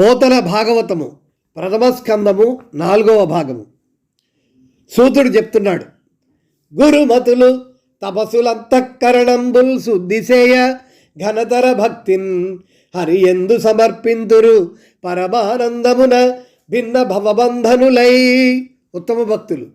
పోతన భాగవతము ప్రథమ స్కందము నాలుగవ భాగము. సూతుడు చెప్తున్నాడు గురుమతులు తపసులంతఃకరణంబుల్ శుద్ధిసేయ ఘనతర భక్తిన్ హరి ఎందు సమర్పింతురు పరమానందమున భిన్న భవబంధనులై. ఉత్తమ భక్తులు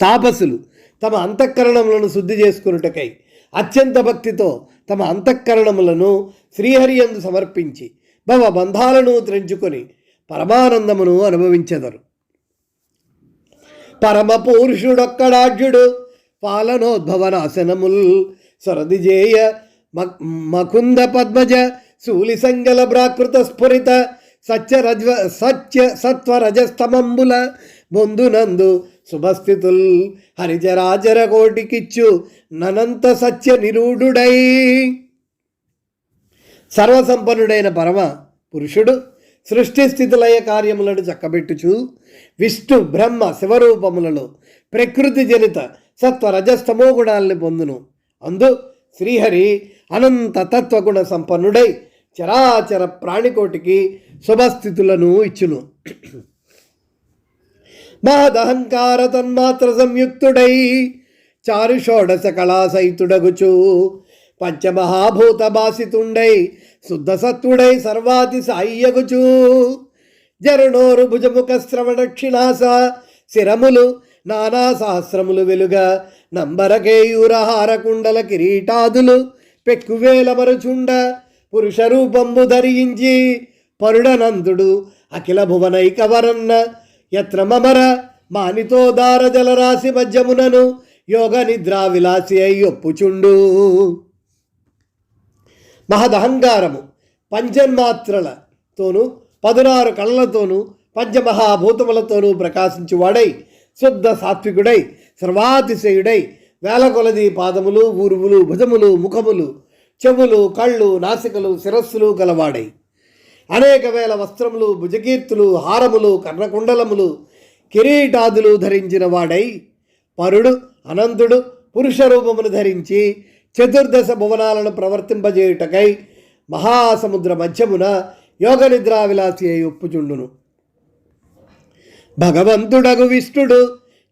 తాపసులు తమ అంతఃకరణములను శుద్ధి చేసుకున్నటకై అత్యంత భక్తితో తమ అంతఃకరణములను శ్రీహరియందు సమర్పించి బంధాలను త్రెంచుకొని పరమానందమును అనుభవించెదరు. పరమ పురుషుడొక్కడాఢ్యుడు పాలనోద్భవనాశనముల్ సొరదిజేయ మ- మకుంద పద్మజ శూలి సంగల ప్రాకృత స్ఫురిత సత్య రజ్వ సత్య సత్వరజస్తమంబుల బొందునందు శుభస్థితుల్ హరిజరాజర కోటికిచ్చు ననంత సత్య నిరూఢుడై సర్వసంపన్నుడైన పరమ పురుషుడు సృష్టి స్థితిలయ కార్యములను చక్కబెట్టుచు విష్ణు బ్రహ్మ శివరూపములలో ప్రకృతి జనిత సత్వ రజస్తమో గుణాలని పొందును. అందు శ్రీహరి అనంత తత్వగుణ సంపన్నుడై చరాచర ప్రాణికోటికి శుభస్థితులను ఇచ్చును. మహదహంకార తన్మాత్ర సంయుక్తుడై చారు షోడశ పంచమహాభూత భాసితుండై శుద్ధసత్వుడై సర్వాతి సాయ్యగుచు జరుణోరు భుజముఖ శ్రవణ క్షిణాస శిరములు నానా సహస్రములు వెలుగ నంబరకేయూరహార కుండల కిరీటాదులు పెక్కువేల మరుచుండ పురుష రూపంబు ధరించి పరుడనందుడు అఖిల భువనైకవరన్న యత్ర మమర మానితో దార జలరాశి మధ్యమునను యోగ నిద్రా విలాసి అయి ఒప్పుచుండు. మహదహంకారము పంచన్మాత్రలతోనూ పదునారు కళ్ళతోనూ పంచమహాభూతములతోనూ ప్రకాశించువాడై శుద్ధ సాత్వికుడై సర్వాతిశయుడై వేల కొలది పాదములు ఊరువులు భుజములు ముఖములు చెవులు కళ్ళు నాసికలు శిరస్సులు గలవాడై. అనేక వేల వస్త్రములు భుజకీర్తులు హారములు కర్ణకుండలములు కిరీటాదులు ధరించిన వాడై పరుడు అనంతుడు పురుష రూపమును ధరించి చతుర్దశ భువనాలను ప్రవర్తింపజేయుటకై మహాసముద్ర మధ్యమున యోగ నిద్రా విలాసి అయి ఒప్పుచుండును. భగవంతుడగు విష్ణుడు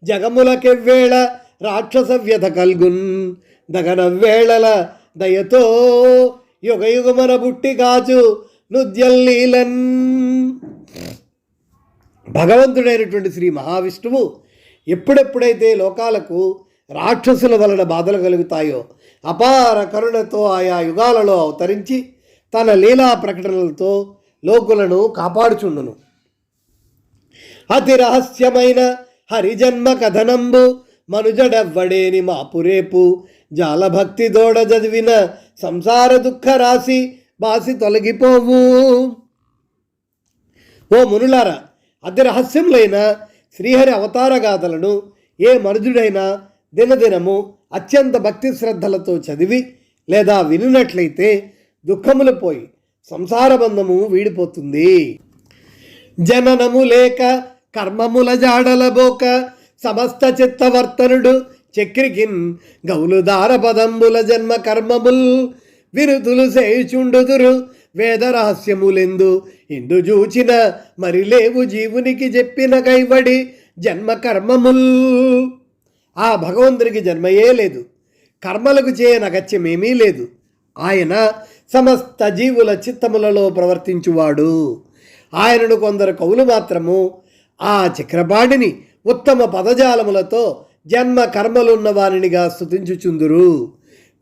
జగములకెవ్వేళ రాక్షస వ్యధ కల్గున్ దగనవ్వేళల దయతో యుగయుగమన బుట్టి కాచు నుద్యల్లీలన్ భగవంతుడైనటువంటి శ్రీ మహావిష్ణువు ఎప్పుడెప్పుడైతే లోకాలకు రాక్షసుల వలన బాధలు కలుగుతాయో అపార కరుణతో ఆయా యుగాలలో అవతరించి తన లీలా ప్రకటనలతో లోకులను కాపాడుచుండును. అతి రహస్యమైన హరిజన్మ కథనంబు మనుజడవ్వడేని మాపురేపు జాలభక్తి దోడ చదివిన సంసార దుఃఖ రాశి బాసి తొలగిపోవు. ఓ మునులారా అతి రహస్యములైన శ్రీహరి అవతార గాథలను ఏ మనుజుడైనా దినదినము అత్యంత భక్తి శ్రద్ధలతో చదివి లేదా వినినట్లయితే దుఃఖములు పోయి సంసార బంధము వీడిపోతుంది. జననము లేక కర్మముల జాడలబోక సమస్త చిత్తవర్తనుడు చక్రికిన్ గౌలుదార పదంబుల జన్మ కర్మముల్ విరుదులు చేయుచుండుదురు వేద రహస్యములెందు ఇందు చూచిన మరి లేవు జీవునికి చెప్పిన కైవడి జన్మ కర్మముల్. ఆ భగవంతునికి జన్మయే లేదు. కర్మలకు చేయన అగత్యమేమీ లేదు. ఆయన సమస్త జీవుల చిత్తములలో ప్రవర్తించువాడు. ఆయనను కొందరు కవులు మాత్రము ఆ చక్రపాణిని ఉత్తమ పదజాలములతో జన్మ కర్మలున్న వారినిగా స్తుతించుచుందురు.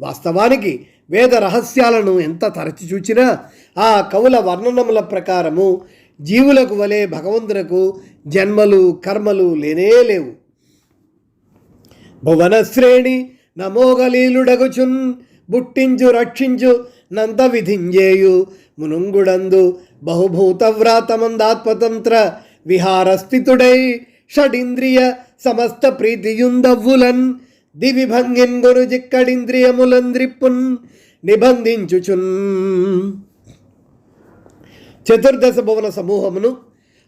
వాస్తవానికి వేద రహస్యాలను ఎంత తరచి చూచినా ఆ కవుల వర్ణనముల ప్రకారము జీవులకు వలె భగవంతునకు జన్మలు కర్మలు లేనే లేవు. భువనశ్రేణి నమోగలీలుడగుచున్ బుట్టించు రక్షించు నంత విధింజేయు మునుంగుడందు బహుభూత వ్రాతమందాత్మతంత్ర విహారస్థితుడై షడింద్రియ సమస్త ప్రీతియుందవ్వులన్ దివిభంగిన్ గురు జిక్కడింద్రియములంద్రిప్పున్ నిబంధించుచున్. చతుర్దశ భువన సమూహమును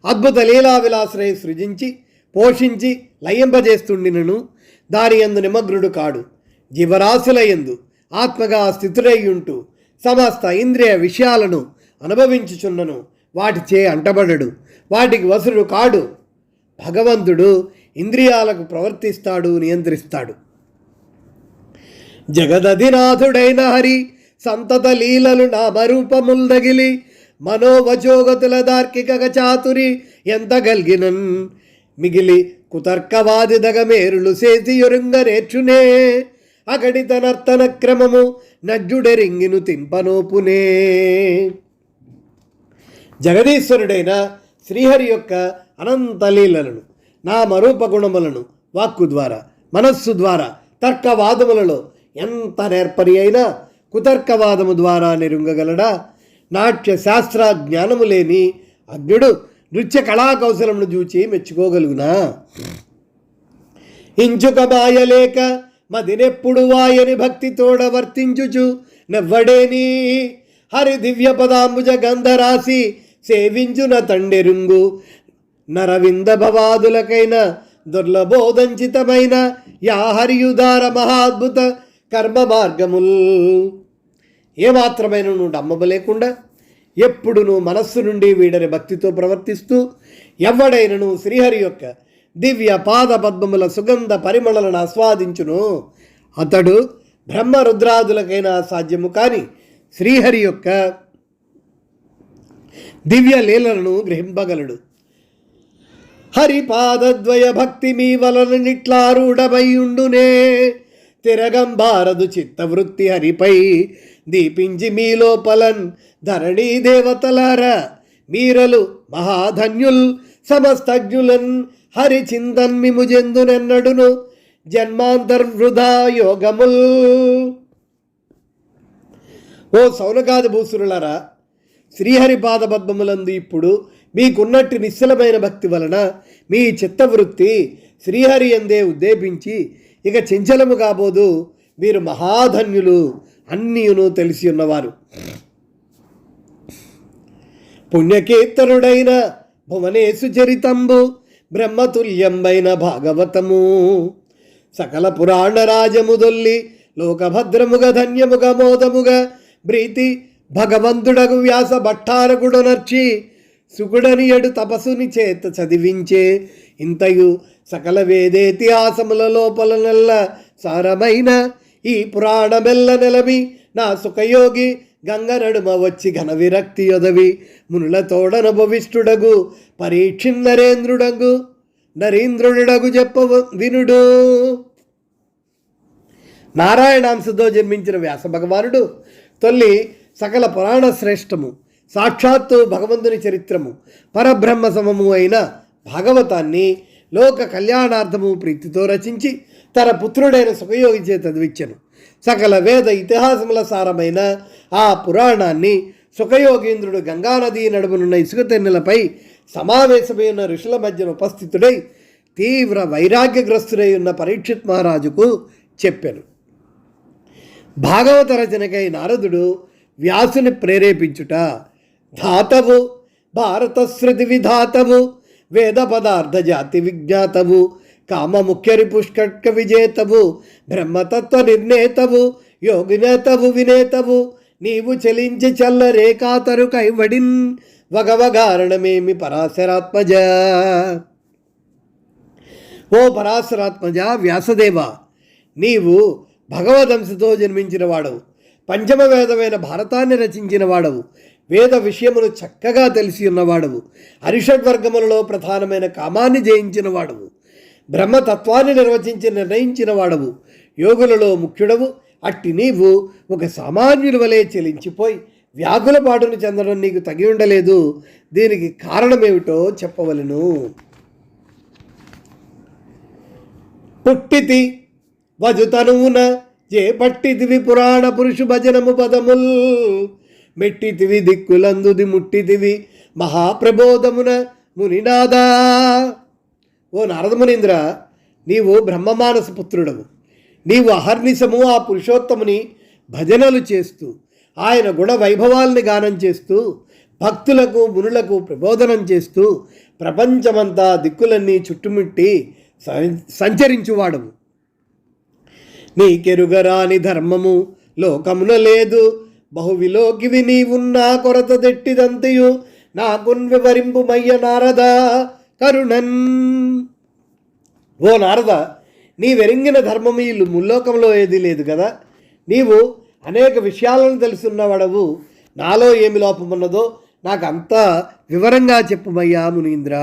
అద్భుత లీలా విలాశ్రయ సృజించి పోషించి లయింపజేస్తుండినను. దాని యందు నిమగ్నుడు కాడు. జీవరాశుల ఎందు ఆత్మగా స్థితుడై ఉంటూ సమస్త ఇంద్రియ విషయాలను అనుభవించుచున్నను. వాటిచే అంటబడడు. వాటికి వసుడు కాడు. భగవంతుడు ఇంద్రియాలకు ప్రవర్తిస్తాడు నియంత్రిస్తాడు. జగదధినాథుడైన హరి సంతత లీలలు నామరూపముల్దగిలి మనోవచోగతుల దార్కిక చాతురి ఎంత గల్గినన్ మిగిలి కుతర్కవాది దగమేరులు చేసి నేర్చునే అగడిత నర్తన క్రమము నజ్జుడెరింగిను తింపనోపునే. జగదీశ్వరుడైన శ్రీహరి యొక్క అనంత లీలలను నామరూప గుణములను వాక్కు ద్వారా మనస్సు ద్వారా తర్కవాదములలో ఎంత నేర్పరి అయినా కుతర్కవాదము ద్వారా నిరుంగగలడా? నాట్య శాస్త్ర జ్ఞానము లేని అగ్నుడు నృత్య కళాకౌశలమును చూచి మెచ్చుకోగలుగునా? ఇంచుక బాయలేక మదినెప్పుడు వాయని భక్తితోడ వర్తించుచు నెవ్వడేని హరి దివ్య పదాంబుజ గంధరాశి సేవించున తండెరుంగు నరవింద భవాదులకైన దుర్లభోదంచితమైన యా హరియుదార మహాద్భుత కర్మ మార్గముల్ ఏమాత్రమైన నువ్వు నమ్మబలేకుండా ఎప్పుడును మనస్సు నుండి వీడని భక్తితో ప్రవర్తిస్తూ ఎవడైనను శ్రీహరి యొక్క దివ్య పాద పద్మముల సుగంధ పరిమళలను ఆస్వాదించును. అతడు బ్రహ్మ రుద్రాదులకైనా సాధ్యము కాని శ్రీహరి యొక్క దివ్య లీలలను గ్రహింపగలడు. హరిపాదద్వయ భక్తి మీ వలన ఉండునే. తిరగంబారదు చిత్తవృత్తి హరిపై. దీపించి మీ లోపలన్ ధరణీ దేవతలార. మీరలు మహాధన్యుల్ సమస్తజ్ఞులన్ హరిచిందన్ మిముజెందునెన్నడును. జన్మాంతర్వృధా యోగముల్. ఓ సౌనకాది భూసురులారా శ్రీహరి పాదపద్మములందు ఇప్పుడు మీకున్నట్టు నిశ్చలమైన భక్తి వలన మీ చిత్తవృత్తి శ్రీహరి ఎందే ఉద్దేపించి ఇక చెంచలము కాబోదు మీరు మహాధన్యులు అన్నీయును తెలిసి ఉన్నవారు. పుణ్యకీర్తనుడైన భువనేశు చరితంబు బ్రహ్మతుల్యంబైన భాగవతము. సకల పురాణ రాజము దొల్లి లోకభద్రముగ ధన్యముగ మోదముగ ప్రీతి భగవంతుడగు వ్యాస భట్టారకుడనర్చి సుకుడనియడు తపస్సుని చేత చదివించే ఇంతయు సకల వేదేతిహాసముల లోపల నెల్ల సారమైన ఈ పురాణమెల్ల నెలవి. నా సుఖయోగి గంగ నడుమ వచ్చి ఘన విరక్తి యొదవి. మునులతోడనుభవిష్ఠుడగు పరీక్షిన్ నరేంద్రుడగు నరేంద్రుడగు చెప్ప వినుడు. నారాయణాంశతో జన్మించిన వ్యాస భగవానుడు తొల్లి సకల పురాణ శ్రేష్టము సాక్షాత్తు భగవంతుని చరిత్రము పరబ్రహ్మ సమము అయిన భాగవతాన్ని లోక కళ్యాణార్థము ప్రీతితో రచించి తన పుత్రుడైన సుఖయోగి చేత సకల వేద ఇతిహాసముల సారమైన ఆ పురాణాన్ని సుఖయోగేంద్రుడు గంగానదీ నడుమునున్న ఇసుక తెన్నెలపై సమావేశమైన ఋషుల మధ్యన ఉపస్థితుడై తీవ్ర వైరాగ్యగ్రస్తుడై ఉన్న పరీక్షిత్ మహారాజుకు చెప్పాను. భాగవత రచనకై నారదుడు వ్యాసుని ప్రేరేపించుట ధాతవు భారత శృతి విధాతవు వేద పదార్థ జాతి విజ్ఞాతవు కామ ముఖ్యరి పుష్కట్క విజేతవు బ్రహ్మతత్వ నిర్ణేతవు యోగినేతవు వినేతవు నీవు చలించి చల్ల రేఖాతరు కైవడిన్ వగవగారణమేమి పరాశరాత్మజ. ఓ పరాశరాత్మజ వ్యాసదేవ నీవు భగవదంశతో జన్మించిన వాడవు పంచమ వేదమైన భారతాన్ని రచించిన వాడవు వేద విషయమును చక్కగా తెలిసి ఉన్నవాడవు. అరిషడ్వర్గములలో ప్రధానమైన కామాన్ని జయించిన వాడవు బ్రహ్మతత్వాన్ని నిర్వచించి నిర్ణయించిన వాడవు యోగులలో ముఖ్యుడవు. అట్టి నీవు ఒక సామాన్యుల వలె చెలించిపోయి వ్యాకుల పాటును చెందడం నీకు తగి ఉండలేదు. దీనికి కారణమేమిటో చెప్పవలను. పుట్టితి వజుతనువున చేపట్టితివి పురాణ పురుషు భజనము పదముల్. మెట్టితివి దిక్కులందుది ముట్టితివి మహాప్రబోధమున మునినాదా. ఓ నారదమునీంద్ర నీవు బ్రహ్మమానస పుత్రుడవు. నీవు అహర్నిశము ఆ పురుషోత్తముని భజనలు చేస్తూ ఆయన గుణ వైభవాల్ని గానం చేస్తూ భక్తులకు మునులకు ప్రబోధనం చేస్తూ ప్రపంచమంతా దిక్కులన్నీ చుట్టుముట్టి సం- సంచరించువాడవు. నీకెరుగరాని ధర్మము లోకమున లేదు. బహువిలోకివి నీవున్నా కొరత దెట్టిదంతయు. నాకున్ వివరింపుమయ్య నారద కరుణన్. ఓ నారద నీ వెరింగిన ధర్మము ఈ ముల్లోకంలో ఏదీ లేదు కదా నీవు అనేక విషయాలను తెలుసున్నవాడవు. నాలో ఏమి లోపమున్నదో నాకు అంతా వివరంగా చెప్పుమయ్యా మునీంద్ర.